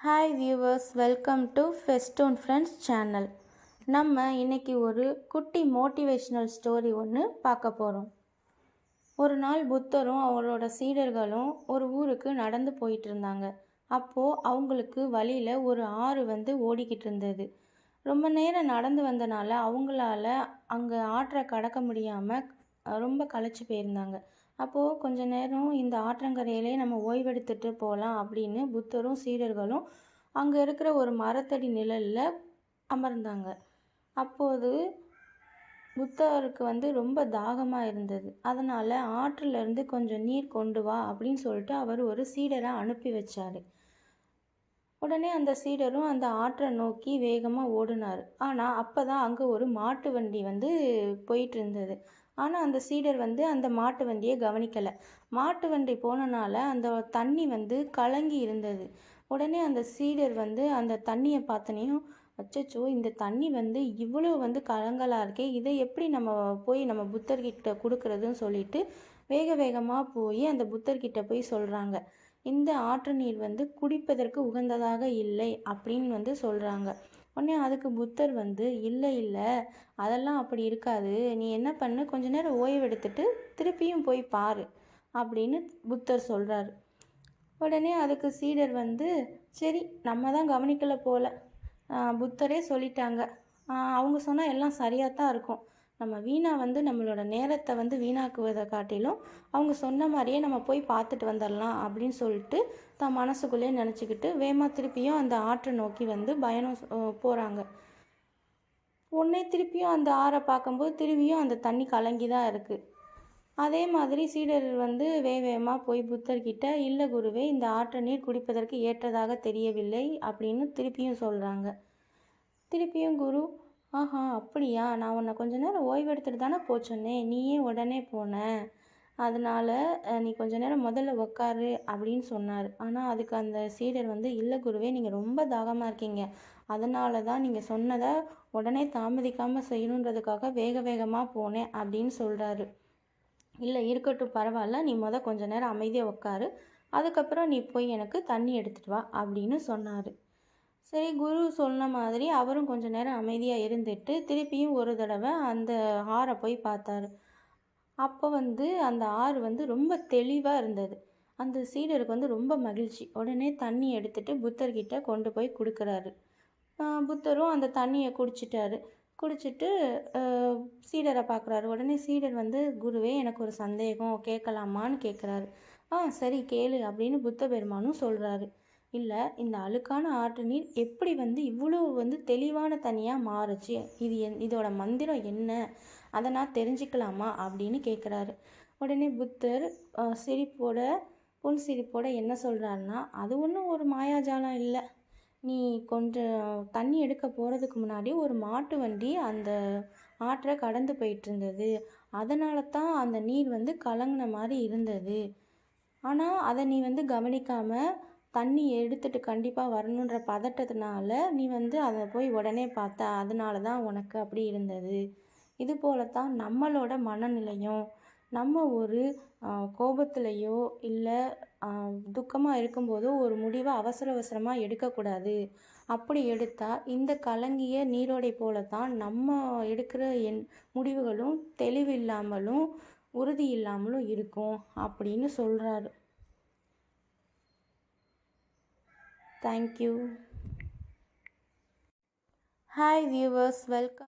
Hi viewers welcome to Festone friends channel நம்ம இன்னைக்கு ஒரு குட்டி மோட்டிவேஷ்னல் ஸ்டோரி ஒன்று பார்க்க போகிறோம் ஒரு நாள் புத்தரும் அவரோட சீடர்களும் ஒரு ஊருக்கு நடந்து போயிட்டு இருந்தாங்க. அப்போது அவங்களுக்கு வழியில் ஒரு ஆறு வந்து ஓடிக்கிட்டு இருந்தது. ரொம்ப நேரம் நடந்து வந்தனால அவங்களால அங்கே ஆற்றை கடக்க முடியாமல் ரொம்ப களைச்சி போயிருந்தாங்க. அப்போது கொஞ்ச நேரம் இந்த ஆற்றங்கரையிலே நம்ம ஓய்வெடுத்துட்டு போகலாம் அப்படின்னு புத்தரும் சீடர்களும் அங்கே இருக்கிற ஒரு மரத்தடி நிழலில் அமர்ந்தாங்க. அப்போது புத்தருக்கு வந்து ரொம்ப தாகமாக இருந்தது. அதனால் ஆற்றிலிருந்து கொஞ்சம் நீர் கொண்டு வா அப்படின்னு சொல்லிட்டு அவர் ஒரு சீடரை அனுப்பி வச்சார். உடனே அந்த சீடரும் அந்த ஆற்றை நோக்கி வேகமாக ஓடினார். ஆனால் அப்போ தான் அங்கே ஒரு மாட்டு வண்டி வந்து போயிட்டு இருந்தது. ஆனால் அந்த சீடர் வந்து அந்த மாட்டு வண்டியை கவனிக்கலை. மாட்டு வண்டி போனனால அந்த தண்ணி வந்து கலங்கி இருந்தது. உடனே அந்த சீடர் வந்து அந்த தண்ணியை பார்த்தனையும் அச்சச்சோ இந்த தண்ணி வந்து இவ்வளோ வந்து கலங்கலாக இருக்கே இதை எப்படி நம்ம போய் நம்ம புத்தர்கிட்ட கொடுக்குறதுன்னு சொல்லிட்டு வேக வேகமாக போய் அந்த புத்தர்கிட்ட போய் சொல்கிறாங்க இந்த ஆற்று நீர் வந்து குடிப்பதற்கு உகந்ததாக இல்லை அப்படின்னு வந்து சொல்கிறாங்க உடனே அதுக்கு புத்தர் வந்து இல்லை இல்லை அதெல்லாம் அப்படி இருக்காது. நீ என்ன பண்ணு? கொஞ்ச நேரம் ஓய்வெடுத்துட்டு திருப்பியும் போய் பாரு அப்படின்னு புத்தர் சொல்கிறாரு உடனே அதுக்கு சீடர் வந்து சரி நம்ம தான் கவனிக்கலை போல. புத்தரே சொல்லிட்டாங்க. அவங்க சொன்னால் எல்லாம் சரியாக தான் இருக்கும். நம்ம வீணாக வந்து நம்மளோட நேரத்தை வந்து வீணாக்குவதை காட்டிலும் அவங்க சொன்ன மாதிரியே நம்ம போய் பார்த்துட்டு வந்துடலாம் அப்படின்னு சொல்லிட்டு தான் மனசுக்குள்ளேயே நினச்சிக்கிட்டு வேமா திருப்பியும் அந்த ஆற்றை நோக்கி வந்து பயணம் போகிறாங்க உடனே திருப்பியும் அந்த ஆறை பார்க்கும்போது திரும்பியும் அந்த தண்ணி கலங்கி தான் இருக்குது அதே மாதிரி சீடர் வந்து வே வேகமாக போய் புத்தர்கிட்ட இல்லை குருவே இந்த ஆற்றை நீர் குடிப்பதற்கு ஏற்றதாக தெரியவில்லை அப்படின்னு திருப்பியும் சொல்கிறாங்க திருப்பியும் குரு ஆஹா அப்படியா? நான் உன்னை கொஞ்ச நேரம் ஓய்வெடுத்துட்டு தானே போக சொன்னேன். நீயே உடனே போன. அதனால் நீ கொஞ்ச நேரம் முதல்ல உக்காரு அப்படின்னு சொன்னார். ஆனால் அதுக்கு அந்த சீடர் வந்து இல்லை குருவே நீங்கள் ரொம்ப தாகமாக இருக்கீங்க. அதனால தான் நீங்கள் சொன்னதை உடனே தாமதிக்காமல் செய்யணுன்றதுக்காக வேக வேகமாக போனேன் அப்படின்னு சொல்கிறாரு இல்லை இருக்கட்டும் பரவாயில்ல. நீ முத கொஞ்ச நேரம் அமைதியாக உட்காரு அதுக்கப்புறம் நீ போய் எனக்கு தண்ணி எடுத்துகிட்டு வா அப்படின்னு சொன்னார். சரி குரு சொன்ன மாதிரி அவரும் கொஞ்ச நேரம் அமைதியாக இருந்துட்டு திருப்பியும் ஒரு தடவை அந்த ஆறை போய் பார்த்தாரு. அப்போ வந்து அந்த ஆறு வந்து ரொம்ப தெளிவாக இருந்தது. அந்த சீடருக்கு வந்து ரொம்ப மகிழ்ச்சி. உடனே தண்ணி எடுத்துட்டு புத்தர்கிட்ட கொண்டு போய் கொடுக்குறாரு. புத்தரும் அந்த தண்ணியை குடிச்சிட்டாரு. குடிச்சிட்டு சீடரை பார்க்குறாரு உடனே சீடர் வந்து குருவே எனக்கு ஒரு சந்தேகம். கேட்கலாமான்னு கேட்குறாரு ஆ சரி கேளு அப்படின்னு புத்த பெருமானும் சொல்கிறாரு இல்லை இந்த அழுக்கான ஆற்று நீர் எப்படி வந்து இவ்வளோ வந்து தெளிவான தனியாக மாறுச்சு? இது என் இதோட மந்திரம் என்ன? அதை நான் தெரிஞ்சுக்கலாமா? அப்படின்னு கேட்குறாரு உடனே புத்தர் சிரிப்போட புன் சிரிப்போட என்ன சொல்கிறாருன்னா அது ஒன்றும் ஒரு மாயாஜாலம் இல்லை. நீ கொஞ்சம் தண்ணி எடுக்க போகிறதுக்கு முன்னாடி ஒரு மாட்டு வண்டி அந்த ஆற்றை கடந்து போயிட்டு இருந்தது அதனால தான் அந்த நீர் வந்து கலங்கின மாதிரி இருந்தது. ஆனால் அதை நீ வந்து கவனிக்காமல் தண்ணி எடுத்துட்டு கண்டிப்பாக வரணுன்ற பதட்டத்தினால நீ வந்து அதை போய் உடனே பார்த்த அதனால தான் உனக்கு அப்படி இருந்தது. இது போல தான் நம்மளோட மனநிலையும் நம்ம ஒரு கோபத்துலேயோ இல்லை துக்கமாக இருக்கும்போதோ ஒரு முடிவை அவசர அவசரமாக எடுக்கக்கூடாது. அப்படி எடுத்தால் இந்த கலங்கிய நீரோடை போல தான் நம்ம எடுக்கிற என் முடிவுகளும் தெளிவில்லாமலும் உறுதி இல்லாமலும் இருக்கும் அப்படின்னு சொல்கிறாரு Thank you. Hi viewers, welcome.